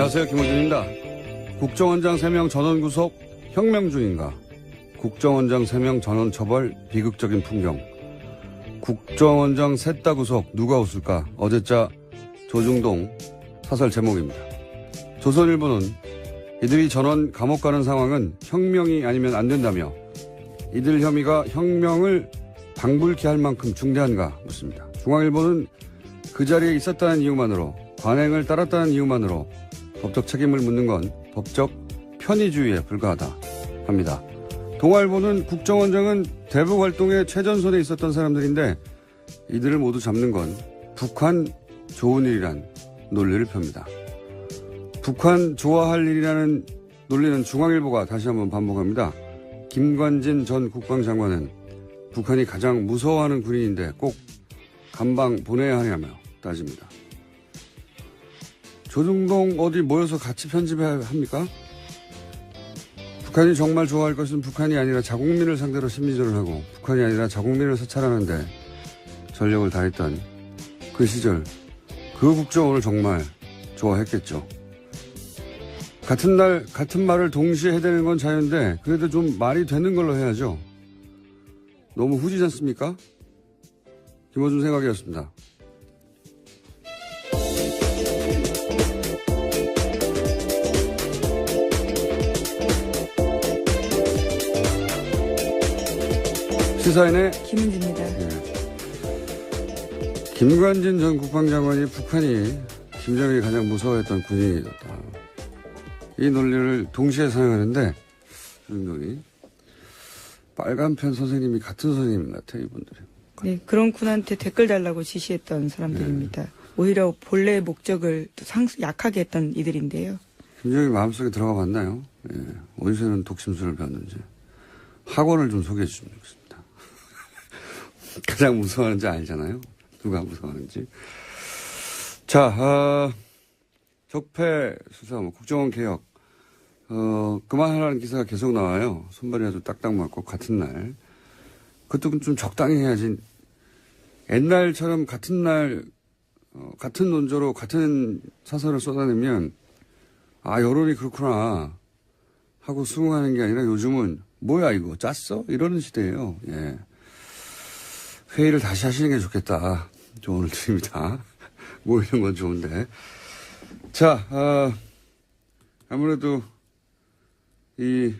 안녕하세요. 김호준입니다. 국정원장 3명 전원 구속 혁명 중인가? 국정원장 3명 전원 처벌 비극적인 풍경. 국정원장 셋다 구속 누가 웃을까? 어제자 조중동 사설 제목입니다. 조선일보는 이들이 전원 감옥 가는 상황은 혁명이 아니면 안 된다며 이들 혐의가 혁명을 방불케 할 만큼 중대한가 묻습니다. 중앙일보는 그 자리에 있었다는 이유만으로 관행을 따랐다는 이유만으로 법적 책임을 묻는 건 법적 편의주의에 불과하다 합니다. 동아일보는 국정원장은 대북 활동에 최전선에 있었던 사람들인데 이들을 모두 잡는 건 북한 좋은 일이란 논리를 펴니다. 북한 좋아할 일이라는 논리는 중앙일보가 다시 한번 반복합니다. 김관진 전 국방장관은 북한이 가장 무서워하는 군인인데 꼭 감방 보내야 하냐며 따집니다. 조중동 어디 모여서 같이 편집해야 합니까? 북한이 정말 좋아할 것은 북한이 아니라 자국민을 상대로 심리전을 하고 북한이 아니라 자국민을 사찰하는데 전력을 다했던 그 시절 그 국정원을 정말 좋아했겠죠. 같은 날 같은 말을 동시에 해대는 건 자유인데 그래도 좀 말이 되는 걸로 해야죠. 너무 후지지 않습니까? 김호준 생각이었습니다. 시사인의 김은지입니다. 김관진 전 국방장관이 북한이 김정일이 가장 무서워했던 군인이었다. 이 논리를 동시에 사용하는데 조중동이 빨간 편 선생님이 같은 선생님 같아요 이분들이. 네, 그런 군한테 댓글 달라고 지시했던 사람들입니다. 오히려 본래의 목적을 또 상, 약하게 했던 이들인데요. 김정일 마음속에 들어가 봤나요? 예. 어디서는 독심술을 배웠는지 학원을 좀 소개해 좋겠습니다. 가장 무서워하는지 알잖아요. 누가 무서워하는지. 자, 어, 적폐 수사, 뭐 국정원 개혁, 어, 그만하라는 기사가 계속 나와요. 손발이 아주 딱딱 맞고 같은 날. 그것도 좀 적당히 해야지. 옛날처럼 같은 날, 어, 같은 논조로 같은 사설을 쏟아내면 아, 여론이 그렇구나. 하고 수긍하는 게 아니라 요즘은 뭐야 이거 짰어? 이러는 시대예요. 예. 회의를 다시 하시는 게 좋겠다. 조언을 드립니다. 모이는 건 좋은데. 자, 아, 아무래도 이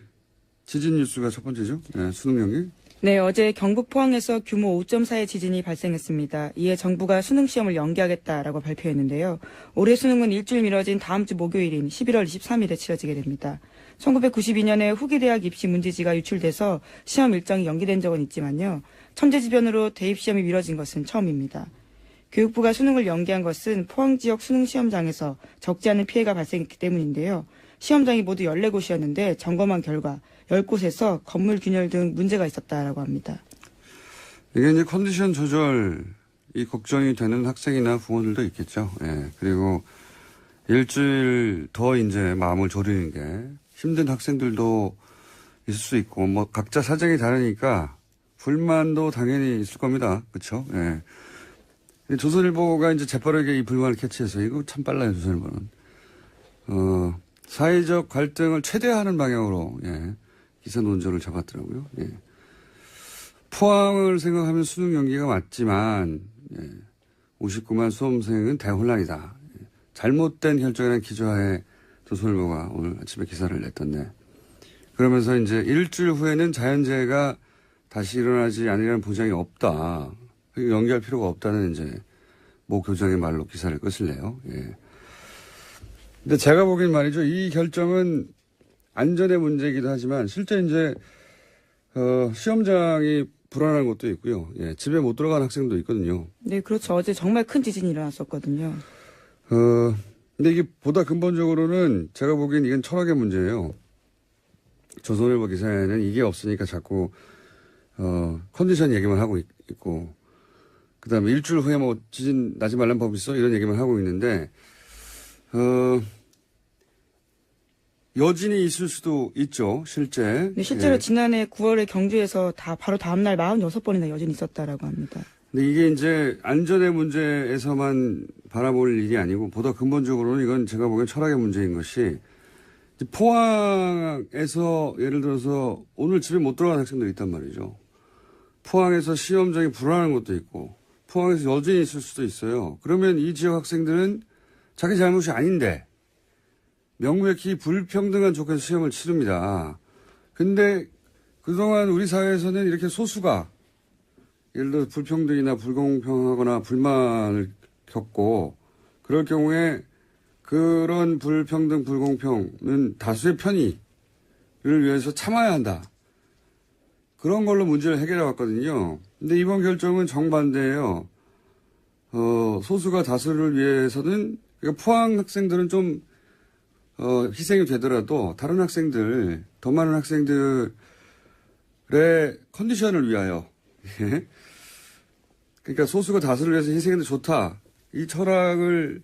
지진 뉴스가 첫 번째죠. 예, 수능 연기. 네, 어제 경북 포항에서 규모 5.4의 지진이 발생했습니다. 이에 정부가 수능 시험을 연기하겠다라고 발표했는데요. 올해 수능은 일주일 미뤄진 다음 주 목요일인 11월 23일에 치러지게 됩니다. 1992년에 후기 대학 입시 문제지가 유출돼서 시험 일정이 연기된 적은 있지만요. 천재지변으로 대입시험이 미뤄진 것은 처음입니다. 교육부가 수능을 연기한 것은 포항 지역 수능 시험장에서 적지 않은 피해가 발생했기 때문인데요. 시험장이 모두 14곳이었는데 점검한 결과 10곳에서 건물 균열 등 문제가 있었다라고 합니다. 이게 이제 컨디션 조절이 걱정이 되는 학생이나 부모들도 있겠죠. 예. 그리고 일주일 더 이제 마음을 졸이는 게 힘든 학생들도 있을 수 있고, 뭐 각자 사정이 다르니까 불만도 당연히 있을 겁니다. 그쵸? 예. 이 조선일보가 이제 재빠르게 이 불만을 캐치해서 이거 참 빨라요, 조선일보는. 어, 사회적 갈등을 최대화하는 방향으로, 예. 기사 논조를 잡았더라고요. 예. 포항을 생각하면 수능 연기가 맞지만 예, 59만 수험생은 대혼란이다. 예, 잘못된 결정이라는 기조하에 조선일보가 오늘 아침에 기사를 냈던데 그러면서 이제 일주일 후에는 자연재해가 다시 일어나지 않으려는 보장이 없다. 연기할 필요가 없다는 이제 모 교장의 말로 기사를 끝을내요. 예. 근데 제가 보기엔 말이죠. 이 결정은 안전의 문제이기도 하지만 실제 이제 어, 시험장이 불안한 것도 있고요. 예, 집에 못 들어간 학생도 있거든요. 네, 그렇죠. 어제 정말 큰 지진이 일어났었거든요. 어, 근데 이게 보다 근본적으로는 제가 보기엔 이건 철학의 문제예요. 조선일보 기사에는 이게 없으니까 자꾸 어, 컨디션 얘기만 하고 있, 고 그다음에 일주일 후에 뭐 지진 나지 말란 법 있어 이런 얘기만 하고 있는데 어, 여진이 있을 수도 있죠, 실제. 네, 실제로 예. 지난해 9월에 경주에서 다 바로 다음 날 46번이나 여진이 있었다라고 합니다. 근데 이게 이제 안전의 문제에서만 바라볼 일이 아니고 보다 근본적으로는 이건 제가 보기엔 철학의 문제인 것이 포항에서 예를 들어서 오늘 집에 못 들어간 학생들이 있단 말이죠. 포항에서 시험장이 불안한 것도 있고 포항에서 여전히 있을 수도 있어요. 그러면 이 지역 학생들은 자기 잘못이 아닌데 명백히 불평등한 조건에서 시험을 치릅니다. 근데 그동안 우리 사회에서는 이렇게 소수가 예를 들어 불평등이나 불공평하거나 불만을 겪고 그럴 경우에 그런 불평등 불공평은 다수의 편의를 위해서 참아야 한다. 그런 걸로 문제를 해결해 왔거든요. 근데 이번 결정은 정반대예요. 어, 소수가 다수를 위해서는 그러니까 포항 학생들은 좀 어, 희생이 되더라도 다른 학생들, 더 많은 학생들의 컨디션을 위하여 예? 그러니까 소수가 다수를 위해서 희생해도 좋다. 이 철학을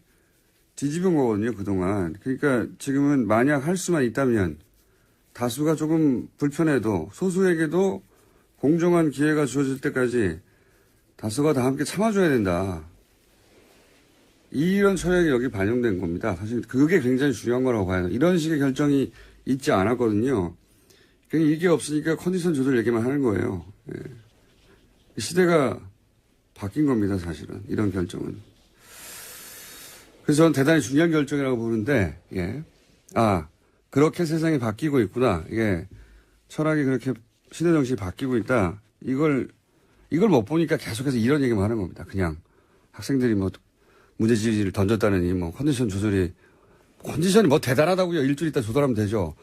뒤집은 거거든요, 그동안. 그러니까 지금은 만약 할 수만 있다면 다수가 조금 불편해도 소수에게도 공정한 기회가 주어질 때까지 다수가 다 함께 참아줘야 된다. 이런 철학이 여기 반영된 겁니다. 사실 그게 굉장히 중요한 거라고 봐요. 이런 식의 결정이 있지 않았거든요. 그냥 이게 없으니까 컨디션 조절 얘기만 하는 거예요. 예. 시대가 바뀐 겁니다, 사실은. 이런 결정은. 그래서 저는 대단히 중요한 결정이라고 보는데, 예. 아, 그렇게 세상이 바뀌고 있구나. 이게 철학이 그렇게 시대 정신이 바뀌고 있다. 이걸, 이걸 못 보니까 계속해서 이런 얘기만 하는 겁니다. 그냥 학생들이 뭐 문제지를 던졌다느니 뭐 컨디션 조절이, 컨디션이 뭐 대단하다고요. 일주일 있다 조절하면 되죠.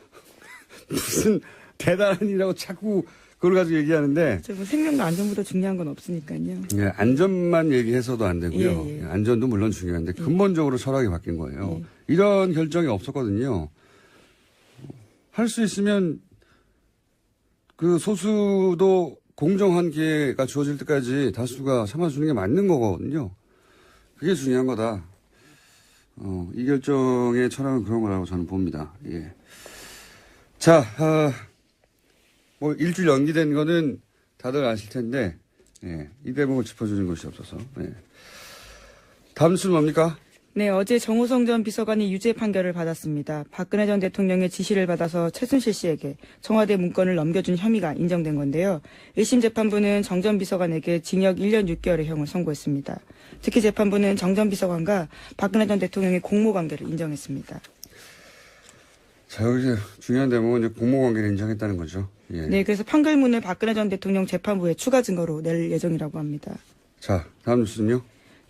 무슨 대단한 일이라고 자꾸 그걸 가지고 얘기하는데, 저뭐 생명과 안전보다 중요한 건 없으니까요. 예, 안전만 얘기해서도 안 되고요. 예, 예. 예, 안전도 물론 중요한데 근본적으로 철학이 바뀐 거예요. 이런 결정이 없었거든요. 할 수 있으면 그 소수도 공정한 기회가 주어질 때까지 다수가 참아주는 게 맞는 거거든요. 그게 중요한 거다. 어, 이 결정의 철학은 그런 거라고 저는 봅니다. 예. 자, 아, 뭐 일주일 연기된 거는 다들 아실 텐데, 예, 이 대목을 짚어주는 것이 없어서. 예. 다음 순 뭡니까? 네, 어제 정호성 전 비서관이 유죄 판결을 받았습니다. 박근혜 전 대통령의 지시를 받아서 최순실 씨에게 청와대 문건을 넘겨준 혐의가 인정된 건데요. 1심 재판부는 정 전 비서관에게 징역 1년 6개월의 형을 선고했습니다. 특히 재판부는 정 전 비서관과 박근혜 전 대통령의 공모 관계를 인정했습니다. 자, 여기서 중요한 대목은 이제 공모 관계를 인정했다는 거죠. 예. 네, 그래서 판결문을 박근혜 전 대통령 재판부에 추가 증거로 낼 예정이라고 합니다. 자, 다음 뉴스는요?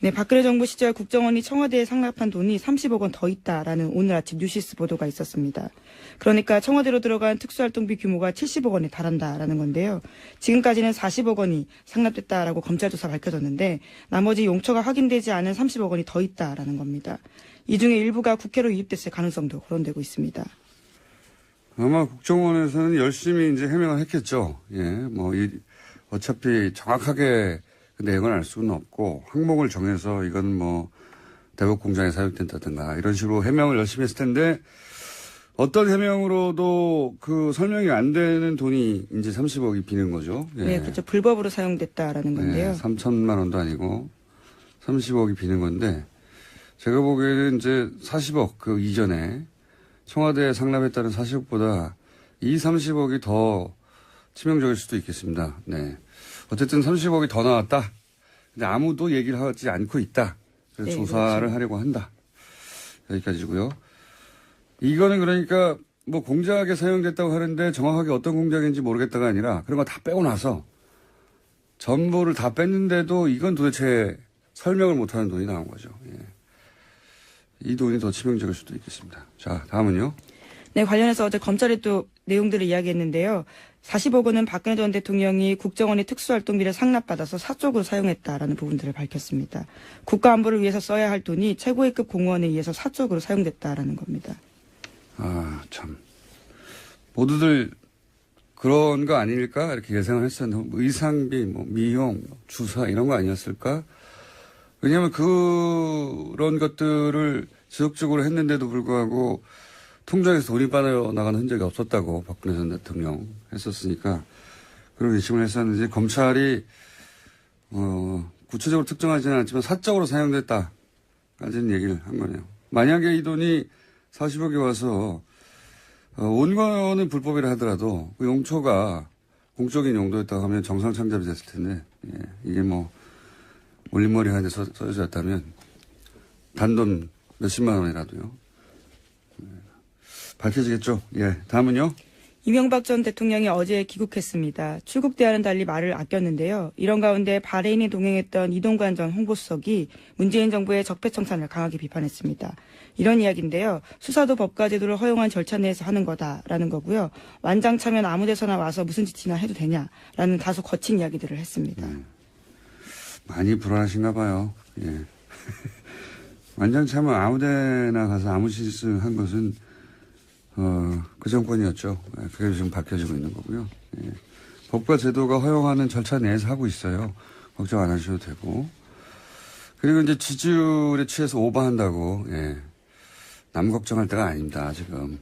네, 박근혜 정부 시절 국정원이 청와대에 상납한 돈이 30억 원 더 있다라는 오늘 아침 뉴시스 보도가 있었습니다. 그러니까 청와대로 들어간 특수활동비 규모가 70억 원에 달한다라는 건데요. 지금까지는 40억 원이 상납됐다라고 검찰 조사 밝혀졌는데 나머지 용처가 확인되지 않은 30억 원이 더 있다라는 겁니다. 이 중에 일부가 국회로 유입됐을 가능성도 거론되고 있습니다. 아마 국정원에서는 열심히 이제 해명을 했겠죠. 예, 뭐, 이, 어차피 정확하게 그 내용을 알 수는 없고, 항목을 정해서 이건 뭐, 대북 공장에 사용된다든가, 이런 식으로 해명을 열심히 했을 텐데, 어떤 해명으로도 그 설명이 안 되는 돈이 이제 30억이 비는 거죠. 예. 네, 그렇죠. 불법으로 사용됐다라는 건데요. 네, 3천만 원도 아니고 30억이 비는 건데 제가 보기에는 이제 40억 그 이전에 청와대에 상납했다는 40억보다 이 30억이 더 치명적일 수도 있겠습니다. 네. 어쨌든 30억이 더 나왔다. 근데 아무도 얘기를 하지 않고 있다. 그래서 네, 조사를 그렇죠. 하려고 한다. 여기까지고요. 이거는 그러니까 뭐 공작에 사용됐다고 하는데 정확하게 어떤 공작인지 모르겠다가 아니라 그런 거 다 빼고 나서 전부를 다 뺐는데도 이건 도대체 설명을 못하는 돈이 나온 거죠. 예. 이 돈이 더 치명적일 수도 있겠습니다. 자, 다음은요. 네, 관련해서 어제 검찰이 또 내용들을 이야기했는데요. 40억 원은 박근혜 전 대통령이 국정원의 특수활동비를 상납받아서 사적으로 사용했다라는 부분들을 밝혔습니다. 국가안보를 위해서 써야 할 돈이 최고위급 공무원에 의해서 사적으로 사용됐다라는 겁니다. 아, 참. 모두들 그런 거 아닐까? 이렇게 예상을 했었는데, 뭐 의상비, 뭐, 미용, 주사, 이런 거 아니었을까? 왜냐하면 그런 것들을 지속적으로 했는데도 불구하고 통장에서 돈이 빠져나가는 흔적이 없었다고 박근혜 전 대통령 했었으니까 그런 의심을 했었는지 검찰이 어, 구체적으로 특정하지는 않지만 사적으로 사용됐다까지는 얘기를 한 거네요. 만약에 이 돈이 40억이 와서 어, 온 거는 불법이라 하더라도 그 용처가 공적인 용도였다고 하면 정상 창잡이 됐을 텐데 예, 이게 뭐 올림머리 하는데 써- 써졌다면 단돈 몇십만 원이라도요. 예, 밝혀지겠죠. 예, 다음은요. 이명박 전 대통령이 어제 귀국했습니다. 출국 때와는 달리 말을 아꼈는데요. 이런 가운데 바레인에 동행했던 이동관 전 홍보수석이 문재인 정부의 적폐청산을 강하게 비판했습니다. 이런 이야기인데요. 수사도 법과 제도를 허용한 절차 내에서 하는 거다라는 거고요. 완장 차면 아무 데서나 와서 무슨 짓이나 해도 되냐라는 다소 거친 이야기들을 했습니다. 많이 불안하신가 봐요. 예. 완전 참은 아무 데나 가서 아무 짓을 한 것은, 어, 그 정권이었죠. 예, 그게 지금 밝혀지고 있는 거고요. 예. 법과 제도가 허용하는 절차 내에서 하고 있어요. 걱정 안 하셔도 되고. 그리고 이제 지지율에 취해서 오버한다고, 예. 남 걱정할 때가 아닙니다, 지금.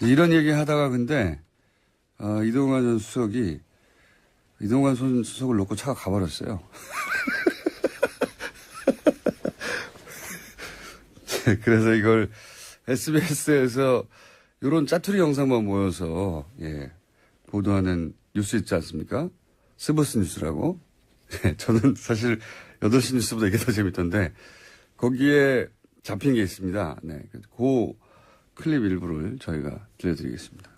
이런 얘기 하다가 근데, 어, 이동환 전 수석이 이동관 손 수석을 놓고 차가 가버렸어요. 네, 그래서 이걸 SBS에서 이런 짜투리 영상만 모여서 예, 보도하는 뉴스 있지 않습니까? 스버스 뉴스라고. 예, 저는 사실 8시 뉴스보다 이게 더 재밌던데 거기에 잡힌 게 있습니다. 네, 그 클립 일부를 저희가 들려드리겠습니다.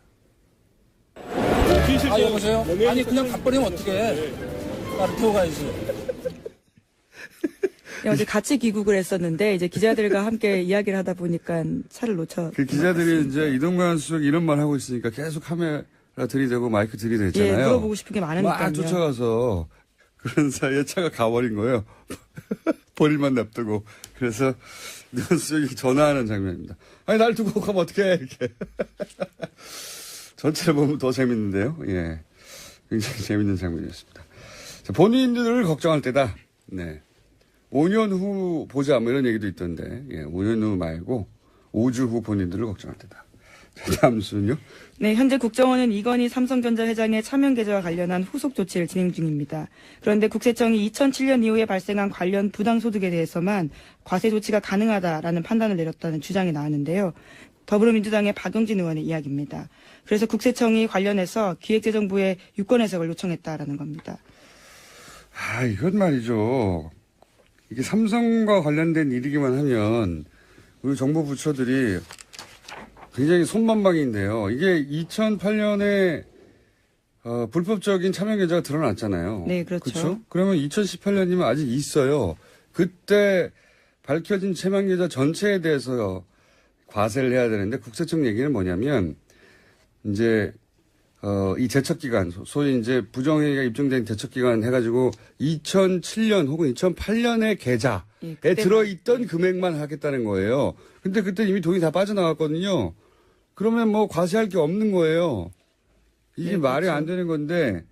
아 여보세요? 아니 그냥 가버리면 어떡해 나를 태워 가야지 예, 어제 같이 귀국을 했었는데 이제 기자들과 함께 이야기를 하다 보니까 차를 놓쳐. 그 기자들이 이제 이동관 수석이 이런 말 하고 있으니까 계속 카메라 들이대고 마이크 예, 들이댔잖아요. 물어보고 싶은 게막 많으니까요. 쫓아가서 그런 사이에 차가 가버린 거예요. 버릴만 냅두고. 그래서 이동관 수석이 전화하는 장면입니다. 아니 날 두고 가면 어떡해 이렇게. 전체를 보면 더 재밌는데요. 예. 굉장히 재밌는 장면이었습니다. 자, 본인들을 걱정할 때다. 네. 5년 후 보자 뭐 이런 얘기도 있던데 예, 5년 후 말고 5주 후 본인들을 걱정할 때다. 자, 다음 순요. 네, 현재 국정원은 이건희 삼성전자 회장의 차명 계좌와 관련한 후속 조치를 진행 중입니다. 그런데 국세청이 2007년 이후에 발생한 관련 부당 소득에 대해서만 과세 조치가 가능하다라는 판단을 내렸다는 주장이 나왔는데요. 더불어민주당의 박용진 의원의 이야기입니다. 그래서 국세청이 관련해서 기획재정부에 유권 해석을 요청했다라는 겁니다. 아, 이건 말이죠. 이게 삼성과 관련된 일이기만 하면 우리 정부 부처들이 굉장히 손만방인데요. 이게 2008년에 어, 불법적인 참여 계좌가 드러났잖아요. 네, 그렇죠. 그러면 2018년이면 아직 있어요. 그때 밝혀진 채만 계좌 전체에 대해서 과세를 해야 되는데 국세청 얘기는 뭐냐면 이제 어, 이 제척 기간, 소- 소위 이제 부정행위가 입증된 제척 기간 해가지고 2007년 혹은 2008년의 계좌에 예. 들어있던 금액만 하겠다는 거예요. 근데 그때 이미 돈이 다 빠져나갔거든요. 그러면 뭐 과세할 게 없는 거예요. 이게 네, 말이 그렇죠. 안 되는 건데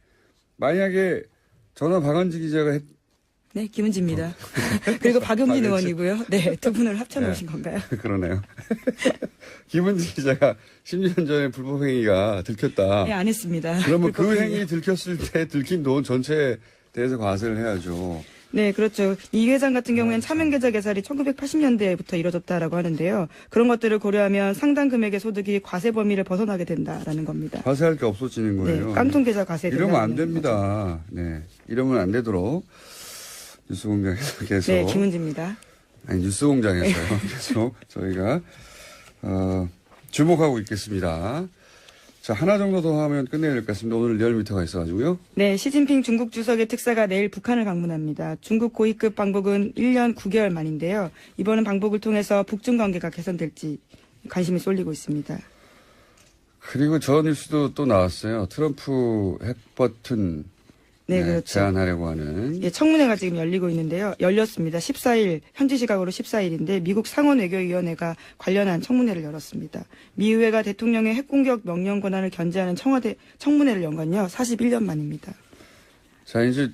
만약에 전화 박원지 기자가 했, 네, 김은지입니다. 그리고 박용진 박용진. 의원이고요. 네, 두 분을 합쳐 놓으신 네. 건가요? 그러네요. 김은지 기자가 10년 전에 불법 행위가 들켰다. 네, 안 했습니다. 그러면 그 행위 들켰을 때 들킨 돈 전체에 대해서 과세를 해야죠. 네, 그렇죠. 이 회장 같은 경우에는 차명계좌 개설이 1980년대부터 이뤄졌다라고 하는데요. 그런 것들을 고려하면 상당 금액의 소득이 과세 범위를 벗어나게 된다라는 겁니다. 과세할 게 없어지는 네, 거예요. 깡통계좌 과세. 이러면 안 된다는 거죠. 됩니다. 네. 이러면 안 되도록 뉴스공장에서 계속 네, 김은지입니다. 아니 뉴스공장에서요. 계속 저희가 어, 주목하고 있겠습니다. 자 하나 정도 더 하면 끝내야 될 것 같습니다. 오늘 리얼미터가 있어가지고요. 네, 시진핑 중국 주석의 특사가 내일 북한을 방문합니다. 중국 고위급 방북은 1년 9개월 만인데요. 이번은 방북을 통해서 북중 관계가 개선될지 관심이 쏠리고 있습니다. 그리고 저 뉴스도 또 나왔어요. 트럼프 핵버튼 네, 그렇죠. 제한하려고 하는 예, 청문회가 지금 열리고 있는데요. 열렸습니다. 14일, 현지 시각으로 14일인데 미국 상원 외교위원회가 관련한 청문회를 열었습니다. 미 의회가 대통령의 핵공격 명령 권한을 견제하는 청와대 청문회를 연 건요. 41년 만입니다. 자, 이제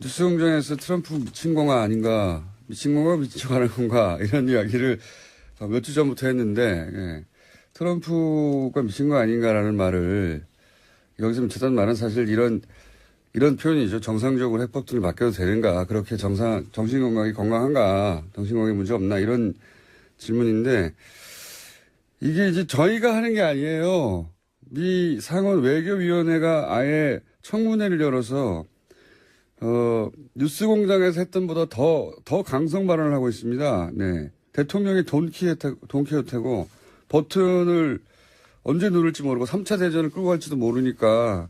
뉴스 공장에서 트럼프 미친 건가 아닌가, 미친 건가 미친 척 하는 건가, 이런 이야기를 몇 주 전부터 했는데, 예. 트럼프가 미친 거 아닌가라는 말을, 여기서 미쳤다는 말은 사실 이런 이런 표현이죠. 정상적으로 해법들을 맡겨도 되는가? 그렇게 정상, 정신 건강이 건강한가? 정신 건강에 문제 없나? 이런 질문인데, 이게 이제 저희가 하는 게 아니에요. 미 상원 외교위원회가 아예 청문회를 열어서, 어, 뉴스공장에서 했던 보다 더, 더 강성 발언을 하고 있습니다. 네. 대통령이 돈키호테, 돈키호테고, 버튼을 언제 누를지 모르고 3차 대전을 끌고 갈지도 모르니까,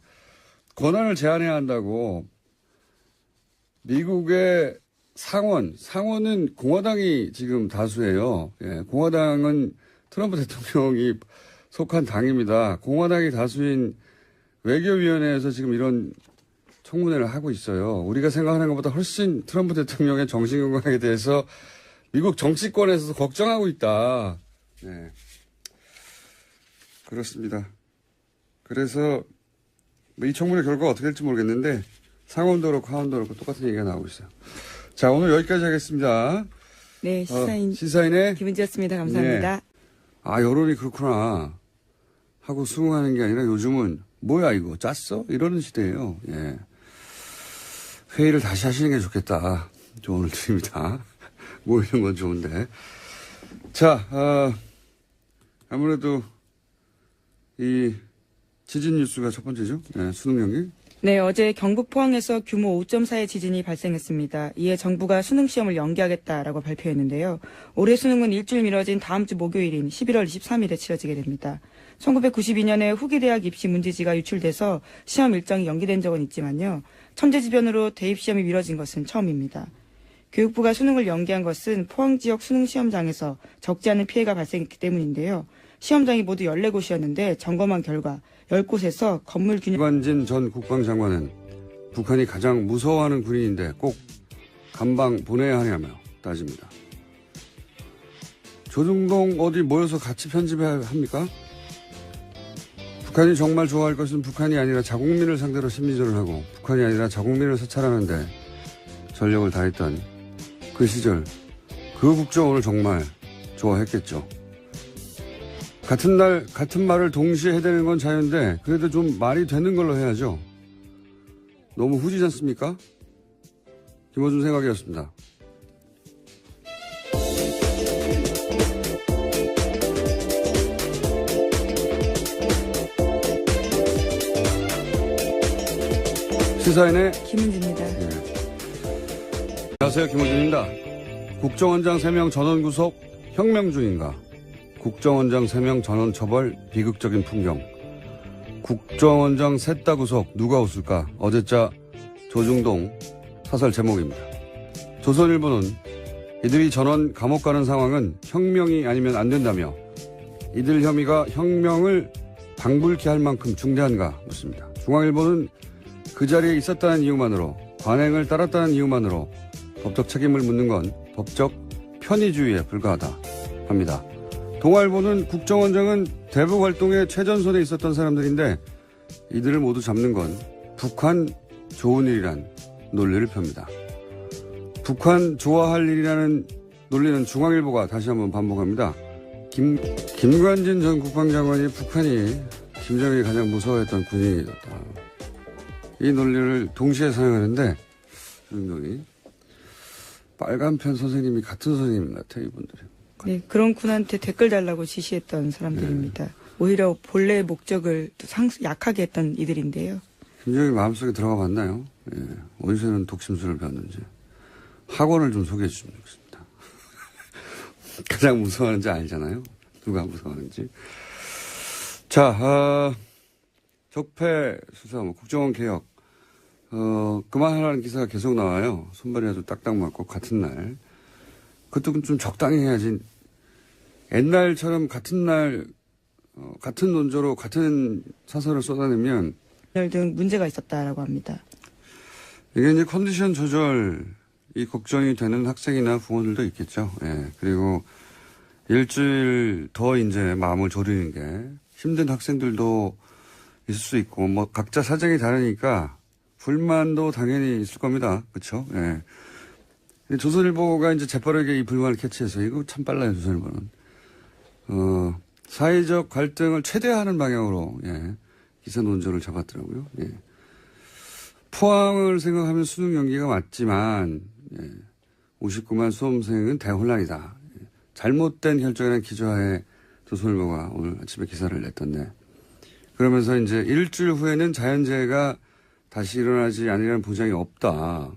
권한을 제한해야 한다고 미국의 상원, 상원은 공화당이 지금 다수예요. 예, 공화당은 트럼프 대통령이 속한 당입니다. 공화당이 다수인 외교위원회에서 지금 이런 청문회를 하고 있어요. 우리가 생각하는 것보다 훨씬 트럼프 대통령의 정신건강에 대해서 미국 정치권에서도 걱정하고 있다. 네. 그렇습니다. 그래서 뭐 이 청문회 결과가 어떻게 될지 모르겠는데 상원도 그렇고 하원도 그렇고 똑같은 얘기가 나오고 있어요. 자 오늘 여기까지 하겠습니다. 네, 시사인 어, 시사인의 김은지였습니다. 감사합니다. 아 여론이 그렇구나 하고 수긍하는 게 아니라 요즘은 뭐야 이거 짰어? 이러는 시대예요. 예. 회의를 다시 하시는 게 좋겠다. 조언을 드립니다. 모이는 건 좋은데. 자, 아, 아무래도 이 지진 뉴스가 첫 번째죠. 예, 수능 연기. 네, 어제 경북 포항에서 규모 5.4의 지진이 발생했습니다. 이에 정부가 수능 시험을 연기하겠다라고 발표했는데요. 올해 수능은 일주일 미뤄진 다음 주 목요일인 11월 23일에 치러지게 됩니다. 1992년에 후기 대학 입시 문제지가 유출돼서 시험 일정이 연기된 적은 있지만요. 천재지변으로 대입 시험이 미뤄진 것은 처음입니다. 교육부가 수능을 연기한 것은 포항 지역 수능 시험장에서 적지 않은 피해가 발생했기 때문인데요. 시험장이 모두 14곳이었는데 점검한 결과 10곳에서 건물 균형 이관진 전 국방장관은 북한이 가장 무서워하는 군인인데 꼭 감방 보내야 하냐며 따집니다. 조중동 어디 모여서 같이 편집해야 합니까? 북한이 정말 좋아할 것은 북한이 아니라 자국민을 상대로 심리전을 하고 북한이 아니라 자국민을 사찰하는데 전력을 다했던 그 시절 그 국정원을 정말 좋아했겠죠. 같은 날 같은 말을 동시에 해대는 건 자유인데 그래도 좀 말이 되는 걸로 해야죠. 너무 후지지 않습니까? 김호준 생각이었습니다. 시사인의 김은지입니다. 안녕하세요. 김호준입니다. 국정원장 3명 전원 구속 혁명 중인가? 국정원장 3명 전원 처벌 비극적인 풍경. 국정원장 셋다 구속 누가 웃을까? 어제자 조중동 사설 제목입니다. 조선일보는 이들이 전원 감옥 가는 상황은 혁명이 아니면 안 된다며 이들 혐의가 혁명을 방불케 할 만큼 중대한가 묻습니다. 중앙일보는 그 자리에 있었다는 이유만으로 관행을 따랐다는 이유만으로 법적 책임을 묻는 건 법적 편의주의에 불과하다 합니다. 동아일보는 국정원장은 대북 활동에 최전선에 있었던 사람들인데 이들을 모두 잡는 건 북한 좋은 일이란 논리를 펴니다. 북한 좋아할 일이라는 논리는 중앙일보가 다시 한번 반복합니다. 김, 김관진 전 국방장관이 북한이 김정일이 가장 무서워했던 군인이었다. 이 논리를 동시에 사용하는데 조중동이 빨간 편 선생님이 같은 선생님 같아요 이분들이. 네, 그런 군한테 댓글 달라고 지시했던 사람들입니다. 오히려 본래의 목적을 상, 약하게 했던 이들인데요. 김정일 마음속에 들어가 봤나요? 예. 어디서는 독심술을 배웠는지 학원을 좀 소개해 주시면 좋겠습니다. 가장 무서워하는지 알잖아요. 누가 무서워하는지. 자, 아, 적폐 수사, 뭐 국정원 개혁, 어, 그만하라는 기사가 계속 나와요. 손발이 아주 딱딱 맞고 같은 날. 그것도 좀 적당히 해야지. 옛날처럼 같은 날, 어, 같은 논조로 같은 사설을 쏟아내면 등 문제가 있었다라고 합니다. 이게 이제 컨디션 조절이 걱정이 되는 학생이나 부모들도 있겠죠. 예. 그리고 일주일 더 이제 마음을 졸이는 게 힘든 학생들도 있을 수 있고, 뭐 각자 사정이 다르니까 불만도 당연히 있을 겁니다. 그쵸? 예. 조선일보가 이제 재빠르게 이 불만을 캐치해서 이거 참 빨라요, 조선일보는. 어, 사회적 갈등을 최대화하는 방향으로, 예. 기사 논조를 잡았더라고요. 예. 포항을 생각하면 수능 연기가 맞지만 예, 59만 수험생은 대혼란이다. 예, 잘못된 결정이라는 기조하에 조선일보가 오늘 아침에 기사를 냈던데 그러면서 이제 일주일 후에는 자연재해가 다시 일어나지 않으려는 보장이 없다.